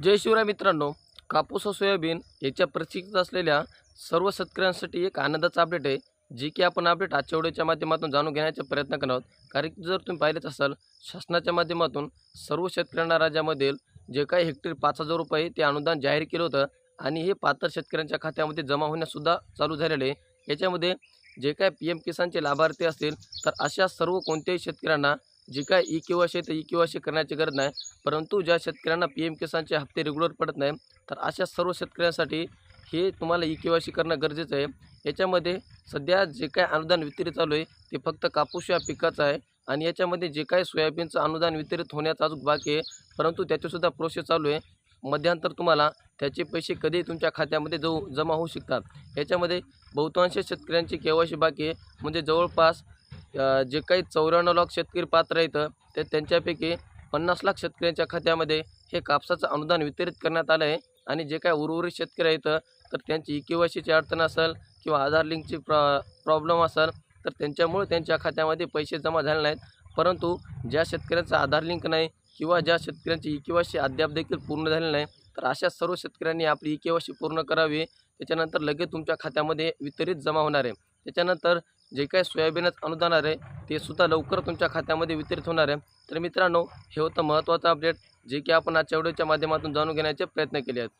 जय शिवराय मित्रांनो कापूस व सोयाबीन याच्या प्रचितीत असलेल्या सर्व शेतकऱ्यांसाठी एक आनंदाचा अपडेट आहे जे की आपण अपडेट आजच्या व्हिडिओच्या माध्यमातून जाणून घेण्याचा प्रयत्न करणार आहोत. कारण की जर तुम्ही पाहिलेच असाल शासनाच्या माध्यमातून सर्व शेतकऱ्यांना राज्यामधील जे काही हेक्टर पाच हजार रुपये ते अनुदान जाहीर केलं होतं आणि हे पात्र शेतकऱ्यांच्या खात्यामध्ये जमा होण्यासुद्धा चालू झालेले आहे. याच्यामध्ये जे काय पी एम किसानचे लाभार्थी असतील तर अशा सर्व कोणत्याही शेतकऱ्यांना जी काय ई के वाय तर ई के वाय करण्याची गरज नाही. परंतु ज्या शेतकऱ्यांना पी एम किसानचे हप्ते रेग्युलर पडत नाही तर अशा सर्व शेतकऱ्यांसाठी हे तुम्हाला ई के वाय करणं गरजेचं आहे. याच्यामध्ये सध्या जे काय अनुदान वितरित चालू आहे ते फक्त कापूस या पिकाचं आहे आणि याच्यामध्ये जे काय सोयाबीनचं अनुदान वितरित होण्याचा अजून बाकी आहे. परंतु त्याचीसुद्धा प्रोसेस चालू आहे. मध्यांतर तुम्हाला त्याचे पैसे कधी तुमच्या खात्यामध्ये जाऊ जमा होऊ शकतात. याच्यामध्ये बहुतांश शेतकऱ्यांची के बाकी आहे. म्हणजे जवळपास जे काही चौऱ्याण्णव लाख शेतकरी पात्र आहेत ते त्यांच्यापैकी पन्नास लाख शेतकऱ्यांच्या खात्यामध्ये हे कापसाचं अनुदान वितरित करण्यात आलं आहे. आणि जे काय उर्वरित शेतकरी आहेत तर त्यांची ई के वाय सीची अडचण असेल किंवा आधार लिंकची प्रॉ प्रॉब्लेम असेल तर त्यांच्यामुळे त्यांच्या खात्यामध्ये पैसे जमा झाले नाहीत. परंतु ज्या शेतकऱ्यांचा आधार लिंक नाही किंवा ज्या शेतकऱ्यांची ई के वाय सी अद्याप देखील पूर्ण झाली नाही तर अशा सर्व शेतकऱ्यांनी आपली ई के वाय सी पूर्ण करावी. त्याच्यानंतर लगेच तुमच्या खात्यामध्ये वितरित जमा होणार आहे. त्याच्यानंतर जे काही सोयाबीनच अनुदान आहे ते सुद्धा लवकर तुमच्या खात्यामध्ये वितरित होणार आहे. तर मित्रांनो हे होतं महत्त्वाचं अपडेट जे की आपण आजच्या व्हिडिओच्या माध्यमातून जाणून घेण्याचे प्रयत्न केले आहेत.